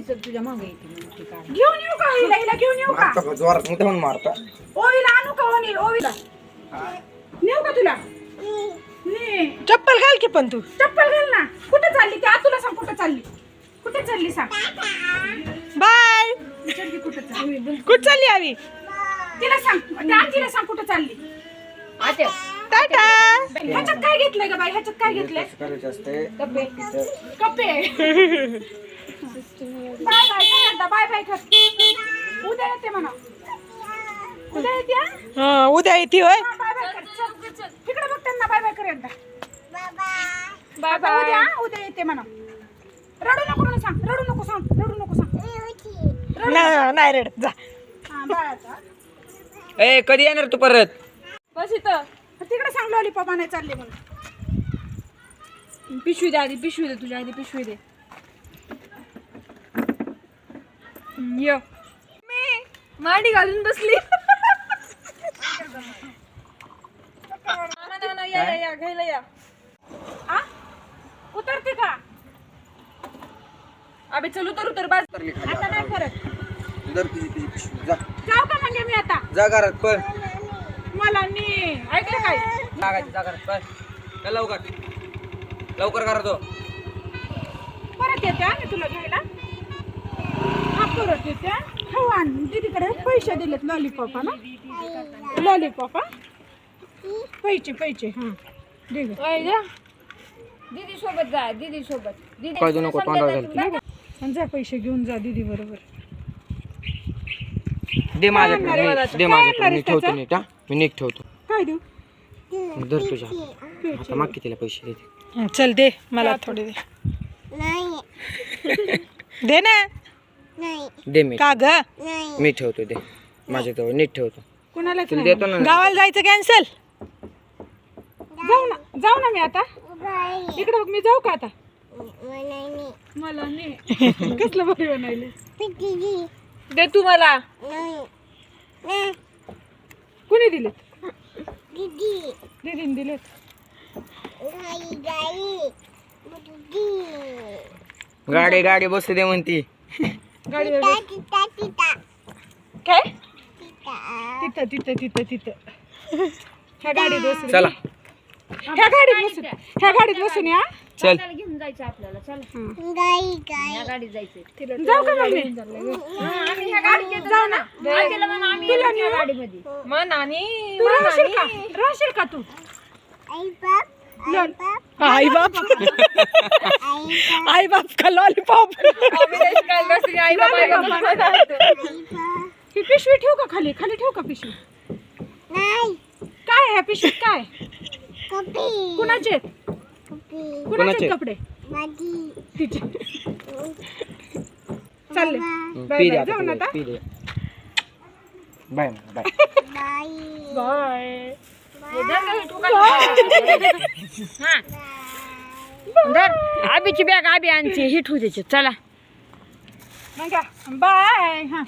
तर तुझ्या मागे येते. घेऊन येऊ का हिला? हिला घेऊन येऊ का? मारतो का? जोरात मोठं म्हणून मारतो. ओवीला आणू का ओनी? ओवीला. नेऊ का तुला? ने. चप्पल घाल की पण तू. चप्पल घाल ना. कुठे चालली ती? तुला सांग कुठे चालली. कुठे चालली सांग? बाय. विचार की कुठे चालली? कुठ चालली आम्ही? तिला सांग. त्या आजीला सांग कुठे चालली. आत्या. टाटा. ह्याच्यात काय घेतलंय का बाई? ह्याच्यात काय घेतलंय? करायचं असते कपे. कप्पे बाय बाय बाय बाय कर उद्या येते म्हणा उद्या येते हा? हा, उद्या येते होय. हा, बाय बाय कर चल, चल. तिकडे बघ त्यांना बाय बाय कर एकदा बाय आता उद्या हा, उद्या येते म्हणा. रडू नको म्हणून सांग रडू नको सांग रडू नको सांग. नाही नाही रेड जा. हा बाळाचा ए कधी येणार तू परत? बस इथं. तिकडे सांग लॉलीपॉप नाही चालले म्हणून. पिशवी दे आधी पिशवी दे तुझ्या आधी पिशवी दे. ये. मी मांडी घालून बसली. ना, ना, ना, या, या, या, घ्यायला या. आ? उतरते का? अबे चल उतर उतर बाज. आता नाही फरक दर तुझी तुझी पिशवी जा. जाऊ का म्हणजे मी आता? जा घरात पळ. मला नी ऐकलं काय? लागायची जा घरात पळ. चल लवकर. लवकर करा तो परत येते हा मी तुला घ्यायला. हा परत येते हा. आण दीदीकडे पैसे दिलेत लॉलीपॉप ना? लॉलीपॉप हा? पैसे पैसे हा. दे गं. दीदी सोबत जा दीदी सोबत दीदी नको आणि जा पैसे घेऊन जा दीदी बरोबर. दे माझ्याकडे? दे माझ्याकडे मी ठेवतो? नीट हा? मी नीट ठेवतो. काय देऊ? धर तुझ्या. आता माग की तिला पैसे देते? हा, चल दे. मला थोडे दे. दे ना. दे मी. का ग? मी ठेवतो दे. माझ्याजवळ नीट ठेवतो. कोणाला तुला देतो ना गावाला जायचं कॅन्सल जाऊ ना जाऊ ना मी आता. इकडे बघ मी जाऊ का आता? मला नाही. कसलं बरे बनायले दे तू मला. कुणी दिलेत? दीदीने दिलेत. गाडी गाडी बसू दे म्हणती. बस. काय? तिथं. तिथं तिथं तिथं ह्या गाडीत बसून. चला. ह्या गाडीत बसून. ह्या गाडीत बसून या. चल. त्याला घेऊन जायचं आपल्याला. चला. जायचं जाऊ का मम्मी? आम्ही ह्या गाडीत जाऊ ना. आजीला म्हणा आम्ही येतो ह्या गाडीमध्ये. मग नानी तू राहशील का? राहशील का तू? आई बाप। आई बाप का लॉलीपॉप ही पिशवी ठेवू का खाली खाली ठेवू का पिशवी। काय आहे पिशवीत काय? कुणाचे? कुणाचे कुणाचे? कपडे? तिचे. चालले. बाय पी दे बाय आता जाऊ ना तुला, आता. पी दे. बाय। बाय. बाय। धर. आबीची बॅग आबी आणते. हिट होऊ द्यायची चला. बाय हा.